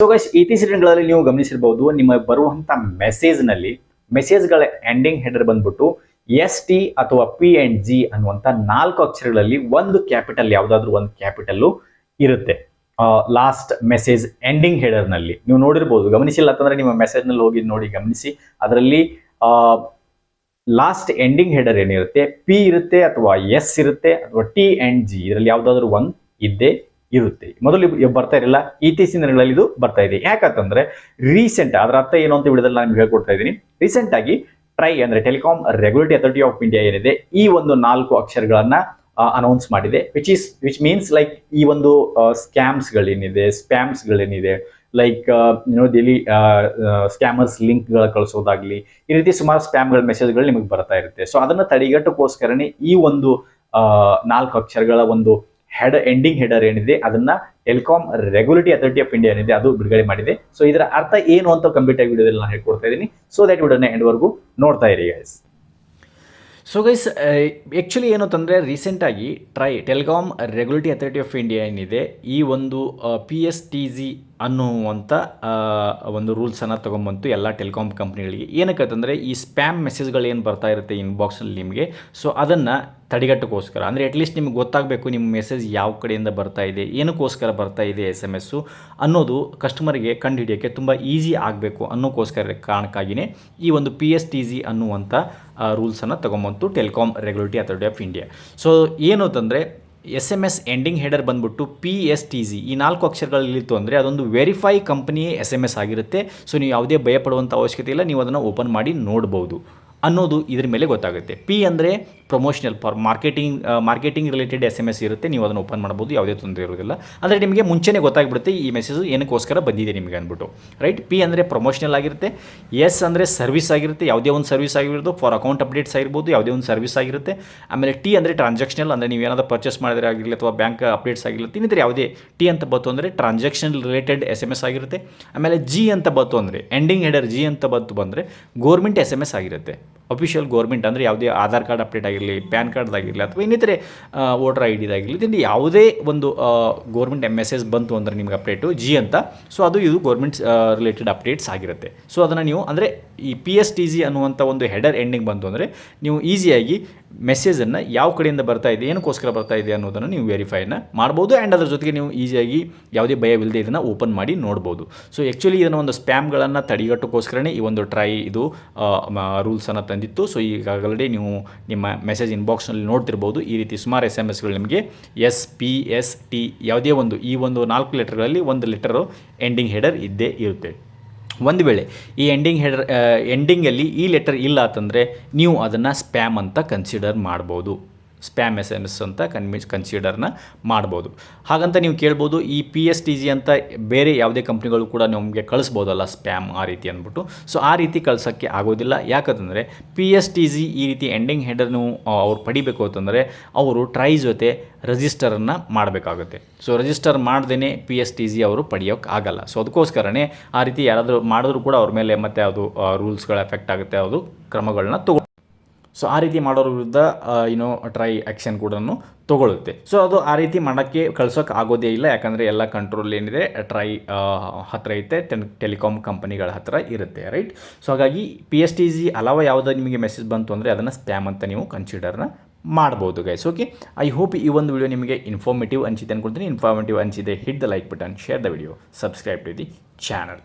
So guys ಇತ್ತೀಚಿನ ನೀವು ಗಮನಿಸಿರಬಹುದು ನಿಮ್ಮ ಬರುವಂತ ಮೆಸೇಜ್ನಲ್ಲಿ ಮೆಸೇಜ್ಗಳ ಎಂಡಿಂಗ್ ಹೆಡರ್ ಬಂದ್ಬಿಟ್ಟು ಎಸ್ ಟಿ ಅಥವಾ ಪಿ ಅಂಡ್ ಜಿ ಅನ್ನುವಂತ ನಾಲ್ಕು ಅಕ್ಷರಗಳಲ್ಲಿ ಒಂದು ಕ್ಯಾಪಿಟಲ್ ಯಾವ್ದಾದ್ರು ಒಂದು ಕ್ಯಾಪಿಟಲ್ ಇರುತ್ತೆ. ಲಾಸ್ಟ್ ಮೆಸೇಜ್ ಎಂಡಿಂಗ್ ಹೆಡರ್ನಲ್ಲಿ. ನೀವು ನೋಡಿರ್ಬೋದು, ಗಮನಿಸಿಲ್ಲ ಅಂತಂದ್ರೆ ನಿಮ್ಮ ಮೆಸೇಜ್ನಲ್ಲಿ ಹೋಗಿ ನೋಡಿ ಗಮನಿಸಿ. ಅದರಲ್ಲಿ ಲಾಸ್ಟ್ ಎಂಡಿಂಗ್ ಹೆಡರ್ ಏನಿರುತ್ತೆ? ಪಿ ಇರುತ್ತೆ ಅಥವಾ ಎಸ್ ಇರುತ್ತೆ ಅಥವಾ ಟಿ ಅಂಡ್ ಜಿ ಇದರಲ್ಲಿ ಯಾವ್ದಾದ್ರು ಒಂದು ಇದ್ದೇ ಇರುತ್ತೆ. ಮೊದಲು ಬರ್ತಾ ಇರಲಿಲ್ಲ. ಇತ್ತೀಚಿನ ದಿನಗಳಲ್ಲಿ ಇದು ಬರ್ತಾ ಇದೆ. ಯಾಕಂತಂದ್ರೆ ರೀಸೆಂಟ್ ಅದರ ಅರ್ಥ ಏನು ಅಂತ ವಿಡಿಯೋದಲ್ಲಿ ನಾನು ಹೇಳ್ಕೊಡ್ತಾ ಇದ್ದೀನಿ. ರೀಸೆಂಟ್ ಆಗಿ ಟ್ರೈ ಅಂದ್ರೆ telecom regulatory authority of India ಏನಿದೆ, ಈ ಒಂದು ನಾಲ್ಕು ಅಕ್ಷರಗಳನ್ನ ಅನೌನ್ಸ್ ಮಾಡಿದೆ. Which is which means like ಈ ಒಂದು ಸ್ಕ್ಯಾಮ್ಸ್ಗಳೇನಿದೆ ಸ್ಪ್ಯಾಮ್ಸ್ಗಳೇನಿದೆ ಲೈಕ್ ಏನೋ ಡೈಲಿ ಸ್ಕ್ಯಾಮರ್ಸ್ ಲಿಂಕ್ಗಳ ಕಳಿಸೋದಾಗ್ಲಿ, ಈ ರೀತಿ ಸುಮಾರು ಸ್ಪ್ಯಾಮ್ಗಳ ಮೆಸೇಜ್ಗಳು ನಿಮಗೆ ಬರ್ತಾ ಇರುತ್ತೆ. ಸೊ ಅದನ್ನ ತಡೆಗಟ್ಟಕ್ಕೋಸ್ಕರನೇ ಈ ಒಂದು ನಾಲ್ಕು ಅಕ್ಷರಗಳ ಒಂದು ಹೆಡ್ ಎಂಡಿಂಗ್ ಹೆಡರ್ ಏನಿದೆ, ಅದನ್ನ telecom regulatory authority of India ಏನಿದೆ, ಅದು ಬಿಡುಗಡೆ ಮಾಡಿದೆ. ಸೊ ಇದರ ಅರ್ಥ ಏನು ಅಂತ ಕಂಪ್ಯೂಟರ್ ವಿಡಿಯೋದಲ್ಲಿ ನಾನು ಹೇಳ್ಕೊಡ್ತಾ ಇದ್ದೀನಿ. ಸೊ ದಟ್ ವಿಡಿಯೋನ ಎಂಡ್ವರೆಗೂ ನೋಡ್ತಾ ಇರಿ ಗೈಸ್ ಸೊ ಗೈಸ್ ಆ್ಯಕ್ಚುಲಿ ಏನು ಅಂತಂದರೆ ರೀಸೆಂಟಾಗಿ TRAI telecom regulatory authority of India ಏನಿದೆ, ಈ ಒಂದು ಪಿ ಎಸ್ ಟಿ ಜಿ ಅನ್ನುವಂಥ ಒಂದು ರೂಲ್ಸನ್ನು ತೊಗೊಂಬಂತು ಎಲ್ಲ ಟೆಲಿಕಾಂ ಕಂಪ್ನಿಗಳಿಗೆ ಏನಕ್ಕೆ ಅಂತಂದರೆ ಈ ಸ್ಪ್ಯಾಮ್ ಮೆಸೇಜ್ಗಳು ಏನು ಬರ್ತಾ ಇರುತ್ತೆ ಇನ್ಬಾಕ್ಸಲ್ಲಿ ನಿಮಗೆ ಸೊ ಅದನ್ನು ತಡೆಗಟ್ಟಕ್ಕೋಸ್ಕರ ಅಂದರೆ ಅಟ್ಲೀಸ್ಟ್ ನಿಮ್ಗೆ ಗೊತ್ತಾಗಬೇಕು ನಿಮ್ಮ ಮೆಸೇಜ್ ಯಾವ ಕಡೆಯಿಂದ ಬರ್ತಾ ಇದೆ, ಏನಕ್ಕೋಸ್ಕರ ಬರ್ತಾ ಇದೆ ಎಸ್ ಎಂ ಎಸ್ಸು ಅನ್ನೋದು ಕಸ್ಟಮರ್ಗೆ ಕಂಡುಹಿಡಿಯೋಕ್ಕೆ ತುಂಬ ಈಸಿ ಆಗಬೇಕು ಅನ್ನೋಕ್ಕೋಸ್ಕರ ಕಾರಣಕ್ಕಾಗಿಯೇ ಈ ಒಂದು ಪಿ ಎಸ್ ಟಿ ಜಿ ಅನ್ನುವಂಥ ರೂಲ್ಸನ್ನು ತೊಗೊಂಬಂತು telecom regulatory authority of India so ಏನು ಅಂತಂದರೆ S M S ending header ಬಂದ್ಬಿಟ್ಟು ಪಿ ಎಸ್ ಟಿ ಜಿ ಈ ನಾಲ್ಕು ಅಕ್ಷರಗಳಲ್ಲಿತ್ತು ಅಂದರೆ ಅದೊಂದು ವೆರಿಫೈ ಕಂಪನಿಯೇ ಎಸ್ ಎಂ ಎಸ್ ಆಗಿರುತ್ತೆ. ಸೊ ನೀವು ಯಾವುದೇ ಭಯಪಡುವಂಥ ಅವಶ್ಯಕತೆ ಇಲ್ಲ, ನೀವು ಅದನ್ನು ಓಪನ್ ಮಾಡಿ ನೋಡ್ಬೋದು. ಅನ್ನೋದು ಇದ್ರ ಮೇಲೆ ಗೊತ್ತಾಗುತ್ತೆ. ಪಿ ಅಂದರೆ promotional for marketing marketing related S M S ಇರುತ್ತೆ. ನೀವು ಅದನ್ನು ಓಪನ್ ಮಾಡ್ಬೋದು, ಯಾವುದೇ ತೊಂದರೆ ಇರೋದಿಲ್ಲ ಅಂದರೆ ನಿಮಗೆ ಮುಂಚೆನೇ ಗೊತ್ತಾಗ್ಬಿಡುತ್ತೆ ಈ ಮೆಸೇಜು ಏನಕ್ಕೋಸ್ಕರ ಬಂದಿದೆ ನಿಮಗೆ ಅಂದ್ಬಿಟ್ಟು. ರೈಟ್ ಪಿ ಅಂದರೆ ಪ್ರಮೋಷನಲ್ ಆಗಿರುತ್ತೆ. ಎಸ್ ಅಂದರೆ ಸರ್ವಿಸ್ ಆಗಿರುತ್ತೆ. ಯಾವುದೇ ಒಂದು ಸರ್ವಿಸ್ ಆಗಿರ್ಬೋದು ಫಾರ್ ಅಕೌಂಟ್ ಅಪ್ಡೇಟ್ಸ್ ಆಗಿರ್ಬೋದು, ಯಾವುದೇ ಒಂದು ಸರ್ವಿಸ್ ಆಗಿರುತ್ತೆ. ಆಮೇಲೆ ಟಿ ಅಂದರೆ ಟ್ರಾನ್ಸಾಕ್ಷನಲ್ ಅಂದರೆ ನೀವು ಏನಾದರೂ ಪರ್ಚೇಸ್ ಮಾಡಿದ್ರೆ ಆಗಿರಲಿ ಅಥವಾ ಬ್ಯಾಂಕ್ ಅಪ್ಡೇಟ್ಸ್ ಆಗಿರುತ್ತೆ ಇನ್ನಿದ್ರೆ ಯಾವುದೇ ಟಿ ಅಂತ ಬಂತು ಅಂದರೆ transaction related S M S ಆಗಿರುತ್ತೆ. ಆಮೇಲೆ ಜಿ ಅಂತ ಬಂತು ಅಂದರೆ ಎಂಡಿಂಗ್ ಹೆಡರ್ ಜಿ ಅಂತ ಬಂತು ಬಂದರೆ ಗೋರ್ಮೆಂಟ್ ಎಸ್ ಎಂ ಎಸ್ ಆಗಿರುತ್ತೆ. ಅಫಿಷಿಯಲ್ ಗೌರ್ಮೆಂಟ್ ಅಂದರೆ ಯಾವುದೇ ಆಧಾರ್ ಕಾರ್ಡ್ ಅಪ್ಡೇಟ್ ಆಗಿರಲಿ, ಪ್ಯಾನ್ ಕಾರ್ಡ್ದಾಗಿರಲಿ ಅಥವಾ ಇನ್ನಿತರೆ ವೋಟರ್ ಐ ಡಿದಾಗಿರಲಿ ಇದರಿಂದ ಯಾವುದೇ ಒಂದು ಗೋರ್ಮೆಂಟ್ ಮೆಸೇಜ್ ಬಂತು ಅಂದರೆ ನಿಮ್ಗೆ ಅಪ್ಡೇಟು ಜಿ ಅಂತ. ಸೊ ಅದು ಇದು ಗೋರ್ಮೆಂಟ್ ರಿಲೇಟೆಡ್ ಅಪ್ಡೇಟ್ಸ್ ಆಗಿರುತ್ತೆ. ಸೊ ಅದನ್ನು ನೀವು ಅಂದರೆ ಈ ಪಿ ಎಸ್ ಟಿ ಜಿ ಅನ್ನುವಂಥ ಒಂದು ಹೆಡರ್ ಎಂಡಿಂಗ್ ಬಂತು ಅಂದರೆ ನೀವು ಈಸಿಯಾಗಿ ಮೆಸೇಜನ್ನು ಯಾವ ಕಡೆಯಿಂದ ಬರ್ತಾ ಇದೆ, ಏನಕ್ಕೋಸ್ಕರ ಬರ್ತಾ ಇದೆ ಅನ್ನೋದನ್ನು ನೀವು ವೆರಿಫೈನ ಮಾಡ್ಬೋದು ಆ್ಯಂಡ್ ಅದರ ಜೊತೆಗೆ ನೀವು ಈಸಿಯಾಗಿ ಯಾವುದೇ ಭಯವಿಲ್ಲದೆ ಇದನ್ನು ಓಪನ್ ಮಾಡಿ ನೋಡ್ಬೋದು. ಸೊ ಆ್ಯಕ್ಚುಲಿ ಇದನ್ನು ಒಂದು ಸ್ಪ್ಯಾಮ್ಗಳನ್ನು ತಡೆಗಟ್ಟೋಕ್ಕೋಸ್ಕರನೇ ಈ ಒಂದು ಟ್ರೈ ಇದು ರೂಲ್ಸನ್ನು ತಂದಿತ್ತು. ಸೊ ಈಗಾಗಲೇ ನೀವು ನಿಮ್ಮ ಮೆಸೇಜ್ ಇನ್ಬಾಕ್ಸ್ನಲ್ಲಿ ನೋಡ್ತಿರ್ಬೋದು. ಈ ರೀತಿ ಸುಮಾರು ಎಸ್ ಎಂ ಎಸ್ಗಳು ನಿಮಗೆ ಎಸ್ ಪಿ ಎಸ್ ಟಿ ಯಾವುದೇ ಒಂದು ಈ ಒಂದು ನಾಲ್ಕು ಲೆಟರ್ಗಳಲ್ಲಿ ಒಂದು ಲೆಟರು ಎಂಡಿಂಗ್ ಹೆಡರ್ ಇದ್ದೇ ಇರುತ್ತೆ. ಒಂದು ವೇಳೆ ಈ ಎಂಡಿಂಗ್ ಹೆಡರ್ ಎಂಡಿಂಗಲ್ಲಿ ಈ ಲೆಟರ್ ಇಲ್ಲ ಅಂತಂದರೆ ನೀವು ಅದನ್ನು ಸ್ಪ್ಯಾಮ್ ಅಂತ ಕನ್ಸಿಡರ್ ಮಾಡ್ಬೋದು. ಸ್ಪ್ಯಾಮ್ ಎಸ್ ಎಸ್ ಅಂತ ಕನ್ಮಿ ಕನ್ಸಿಡರ್ನ ಮಾಡ್ಬೋದು. ಹಾಗಂತ ನೀವು ಕೇಳ್ಬೋದು, ಈ ಪಿ ಎಸ್ ಟಿ ಜಿ ಅಂತ ಬೇರೆ ಯಾವುದೇ ಕಂಪ್ನಿಗಳು ಕೂಡ ನಮಗೆ ಕಳಿಸ್ಬೋದಲ್ಲ ಸ್ಪ್ಯಾಮ್ ಆ ರೀತಿ ಅಂದ್ಬಿಟ್ಟು. ಸೊ ಆ ರೀತಿ ಕಳ್ಸೋಕ್ಕೆ ಆಗೋದಿಲ್ಲ. ಯಾಕಂತಂದರೆ ಪಿ ಎಸ್ ಟಿ ಜಿ ಈ ರೀತಿ ಎಂಡಿಂಗ್ ಹೆಡರ್ನು ಅವ್ರು ಪಡಿಬೇಕು ಅಂತಂದರೆ ಅವರು ಟ್ರೈ ಜೊತೆ ರಿಜಿಸ್ಟರನ್ನು ಮಾಡಬೇಕಾಗುತ್ತೆ. ಸೊ ರಿಜಿಸ್ಟರ್ ಮಾಡ್ದೇ ಪಿ ಎಸ್ ಟಿ ಜಿ ಅವರು ಪಡೆಯೋಕೆ ಆಗಲ್ಲ. ಸೊ ಅದಕ್ಕೋಸ್ಕರನೇ ಆ ರೀತಿ ಯಾರಾದರೂ ಮಾಡಿದ್ರು ಕೂಡ ಅವ್ರ ಮೇಲೆ ಮತ್ತೆ ಅದು ರೂಲ್ಸ್ಗಳ ಎಫೆಕ್ಟ್ ಆಗುತ್ತೆ, ಅದು ಕ್ರಮಗಳನ್ನ ತಗೊ ಸೊ ಆ ರೀತಿ ಮಾಡೋರ ವಿರುದ್ಧ ಏನೋ ಟ್ರೈ ಆ್ಯಕ್ಷನ್ ಕೂಡ ತೊಗೊಳುತ್ತೆ ಸೊ ಅದು ಆ ರೀತಿ ಮಾಡೋಕ್ಕೆ ಕಳ್ಸೋಕೆ ಆಗೋದೇ ಇಲ್ಲ. ಯಾಕಂದರೆ ಎಲ್ಲ ಕಂಟ್ರೋಲ್ ಏನಿದೆ ಟ್ರೈ ಹತ್ತಿರ ಐತೆ ಟೆನ್ ಟೆಲಿಕಾಮ್ ಕಂಪನಿಗಳ ಹತ್ತಿರ ಇರುತ್ತೆ ರೈಟ್ ಸೊ ಹಾಗಾಗಿ ಪಿ ಎಸ್ ಟಿ ಜಿ ಅಲಾವ ಯಾವುದೋ ನಿಮಗೆ ಮೆಸೇಜ್ ಬಂತು ಅಂದರೆ ಅದನ್ನು ಸ್ಪ್ಯಾಮ್ ಅಂತ ನೀವು ಕನ್ಸಿಡರ್ನ ಮಾಡ್ಬೋದು ಗೈಸ್ ಓಕೆ ಐ ಹೋಪ್ ಈ ಒಂದು ವಿಡಿಯೋ ನಿಮಗೆ ಇನ್ಫಾರ್ಮೇಟಿವ್ ಅನಿಸಿದೆ ಅಂದ್ಕೊಳ್ತೀನಿ ಇನ್ಫಾರ್ಮೇಟಿವ್ ಅನಿಸಿದೆ hit the like button share the video subscribe to the channel